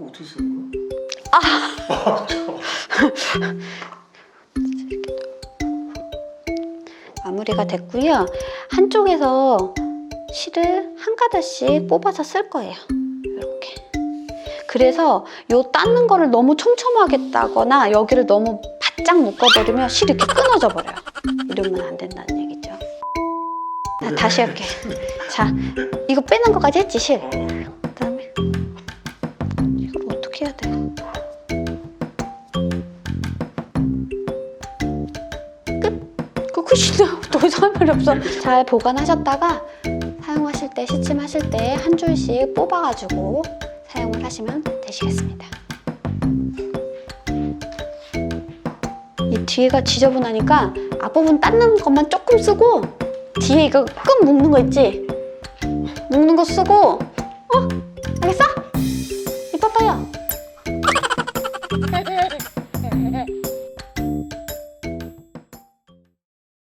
마무리가 됐고요. 한쪽에서 실을 한 가닥씩 뽑아서 쓸 거예요. 이렇게. 그래서 요 닦는 거를 너무 촘촘하게 따거나 여기를 너무 바짝 묶어버리면 실이 이렇게 끊어져 버려요. 이러면 안 된다는 얘기죠. 자, 다시 할게. 자, 이거 빼는 거까지 했지, 실. 끝. 그 끝이다. 더 이상 할 말이 없어. 잘 보관하셨다가 사용하실 때 시침하실 때 한 줄씩 뽑아가지고 사용을 하시면 되시겠습니다. 이 뒤에가 지저분하니까 앞부분 닦는 것만 조금 쓰고 뒤에 이거 끈 묶는 거 있지? 묶는 거 쓰고 어? 알겠어? 이뻐봐요